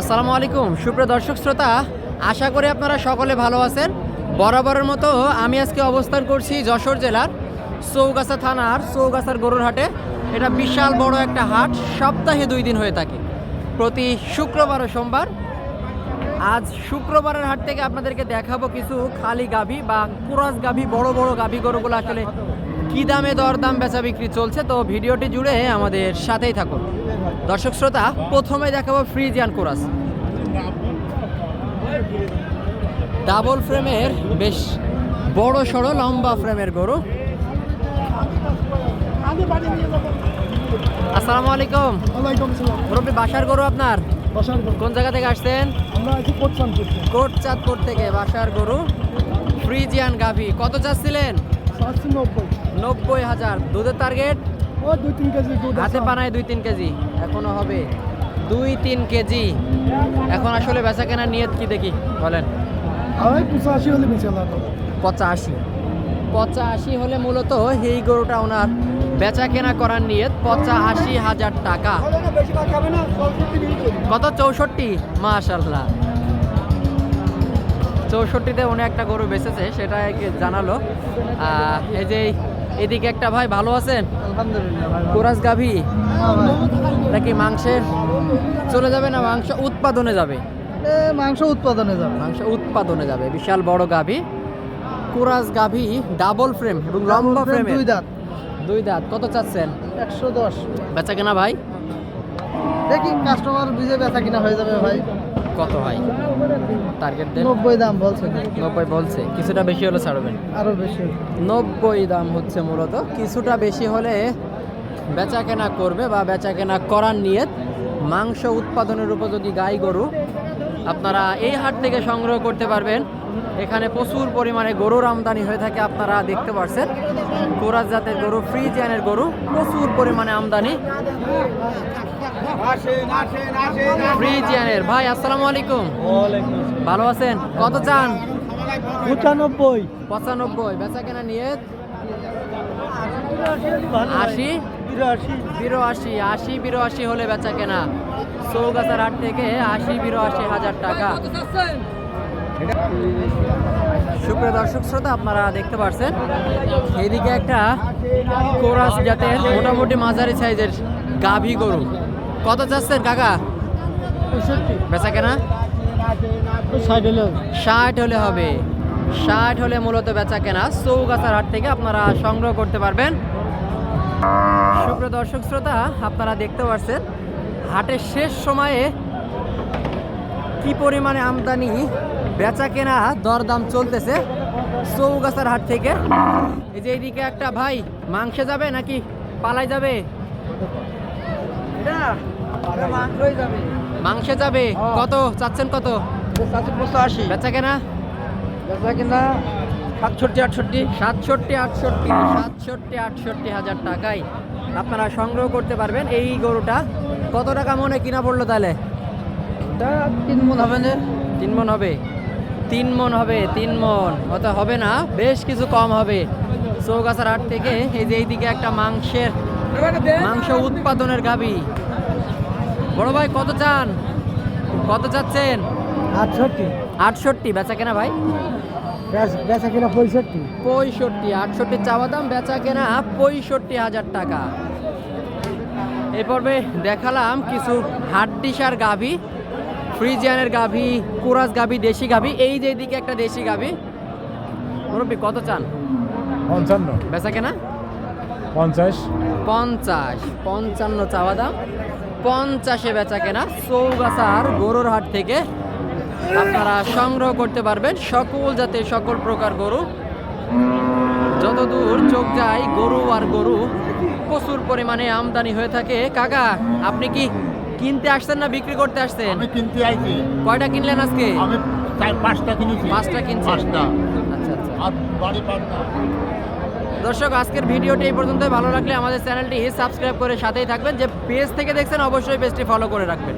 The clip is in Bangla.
আসসালামু আলাইকুম। সুপ্রিয় দর্শক শ্রোতা, আশা করি আপনারা সকলে ভালো আছেন। বরাবরের মতো আমি আজকে অবস্থান করছি যশোর জেলার চৌগাছা থানার চৌগাছার গরুর হাটে। এটা বিশাল বড় একটা হাট, সপ্তাহে দুই দিন হয়ে থাকে। প্রতি শুক্রবার ও সোমবার, আজ শুক্রবারের হাট থেকে আপনাদেরকে দেখাবো কিছু খালি গাভী বা কুরাস গাভী, বড় বড় গাভী গরুগুলো আসলে কী দামে দরদাম বেচা বিক্রি চলছে। তো ভিডিওটি জুড়ে আমাদের সাথেই থাকুন। দর্শক শ্রোতা প্রথমে দেখাবো ফ্রিজিয়ান কোরাস। ডাবল ফ্রেমের বেশ বড় সড়ো লম্বা ফ্রেমের গরু। আসসালামু আলাইকুম। মুরব্বী বাসার গরু আপনার? কোন জায়গা থেকে আসছেন? কোটচাঁদপুর থেকে। বাসার গরু। ফ্রিজিয়ান গাভী কত চাচ্ছিলেন? নব্বই। হাজার। দুধের টার্গেট ও দুই তিন কেজি হাতে পানায় দুই তিন কেজি এখনও হবে। দুই তিন কেজি। এখন আসলে বেচা কেনার নিয়ত কি দেখি বলেন। পঁচাশি হলে পঁচাশি। পঁচাশি হলে মূলত এই গরুটা ওনার বেচা কেনা করার নিয়ত পঁচাশি হাজার টাকা। কত? চৌষট্টি? মাশাল্লাহ চৌষট্টিতে উনি একটা গরু বেঁচেছে সেটা জানালো। এই যে এদিকে একটা ভাই ভালো আছেন? কোরাস গাভী? নাকি মাংসের? চলে যাবে না মাংস উৎপাদনে যাবে? মাংস উৎপাদনে যাবে। মাংস উৎপাদনে যাবে বিশাল বড় গাভী। কোরাস গাভী ডাবল ফ্রেম এবং লম্বা ফ্রেম দুই দাঁত। দুই দাঁত কত চাচ্ছেন? একশো দশ। বেচা কেনা ভাই? দেখি কাস্টমার বুঝে বেচা কিনা হয়ে যাবে ভাই। কত ভাই টার্গেট দেন? নব্বই দাম বলছে। নব্বই বলছে। কিছুটা বেশি হলে ছাড়বেন? আরও বেশি নব্বই দাম হচ্ছে মূলত। কিছুটা বেশি হলে বেচা কেনা করবে বা বেচা কেনা করার নিয়ত। মাংস উৎপাদনের উপযোগী গাই গরু আপনারা এই হাট থেকে সংগ্রহ করতে পারবেন। এখানে প্রচুর পরিমাণে গরুর আমদানি হয়ে থাকে আপনারা দেখতে পাচ্ছেন কোরাস জাতের গরু ফ্রিজিয়ানের গরু প্রচুর পরিমাণে আমদানি। ফ্রিজিয়ানের। ভাই আসসালামু আলাইকুম। ভালো আছেন? কত চান? পঁচানব্বই। পঁচানব্বই। বেচা কেনা নিয়ত? আশি? বিরাশি বিরাশি। আশি বিরাশি হলে বেচা কেনা চৌগাছার হাট থেকে আশি বিরাশি হাজার টাকা। সুপ্রিয় দর্শক শ্রোতা আপনারা দেখতে পাচ্ছেন এইদিকে একটা কোরাস জাতের মোটামুটি মাঝারি সাইজের গাভী গরু। কত চাচ্ছেন কাকা? বেচা কেনা? ষাট হলে হবে। ষাট হলে মূলত বেচা কেনা। চৌগাছার হাট থেকে আপনারা সংগ্রহ করতে পারবেন। সুপ্রিয় দর্শক শ্রোতা আপনারা দেখতে পাচ্ছেন হাটের শেষ সময়ে কি পরিমাণে আমদানি বেচা কেনা দরদাম চলতেছে চৌগাছার হাট থেকে। এই যে এইদিকে একটা ভাই মাংসে যাবে নাকি পালাই যাবে? মাংসে যাবে? কত? চাচ্ছেন কত? পঁচাশি। বেচা কেনা? বেচা কিনা সাতষট্টি আটষট্টি। সাতষট্টি আটষট্টি সাতষট্টি আটষট্টি হাজার টাকায় আপনারা সংগ্রহ করতে পারবেন এই গরুটা। কত টাকা মনে কিনা পড়ল তাহলে? তিন মন হবে না। তিন মন হবে। তিন মন হবে তিন মন। অত হবে না বেশ কিছু কম হবে। চৌগাছার হাট থেকে এই যে এইদিকে একটা মাংসের মাংস উৎপাদনের গাবি। বড় ভাই কত চান? কত চাচ্ছেন? আটষট্টি। আটষট্টি বেচা কেনা ভাই? বেচা কিনা পঁয়ষট্টি। পঁয়ষট্টি আটষট্টি চাওয়া দাম বেচা কেনা পঁয়ষট্টি হাজার টাকা। এ পর্বে দেখালাম কিছু হাড্ডিসার গাভী ফ্রিজিয়ানের গাভী কুরাস গাভী দেশি গাভী এই যে দিকে একটা দেশি গাভী। মুরব্বী কত চান? পঞ্চান্ন। বেচা কেনা? পঞ্চাশ। পঞ্চাশ পঞ্চান্ন চাওয়া দাম। পঞ্চাশে বেচা কেনা চৌগাছার গরুর হাট থেকে আপনারা সংগ্রহ করতে পারবেন সকল জাতের সকল প্রকার গরু। যতদূর চোখ যায় গরু আর গরু প্রচুর পরিমাণে আমদানি হয়ে থাকে। কাকা আপনি কি কিনতে আসছেন না বিক্রি করতে আসছেন? আমি কিনতে আইছি। কয়টা কিনলেন আজকে? আমি পাঁচটা কিনেছি। পাঁচটা কিনছেন? পাঁচটা। আচ্ছা আচ্ছা। আর বাড়ি পাঁচটা। দর্শক, আজকের ভিডিওটি এই পর্যন্ত ভালো লাগলে আমাদের চ্যানেলটি সাবস্ক্রাইব করে সাথেই থাকবেন। যে পেজ থেকে দেখছেন, অবশ্যই পেজটি ফলো করে রাখবেন।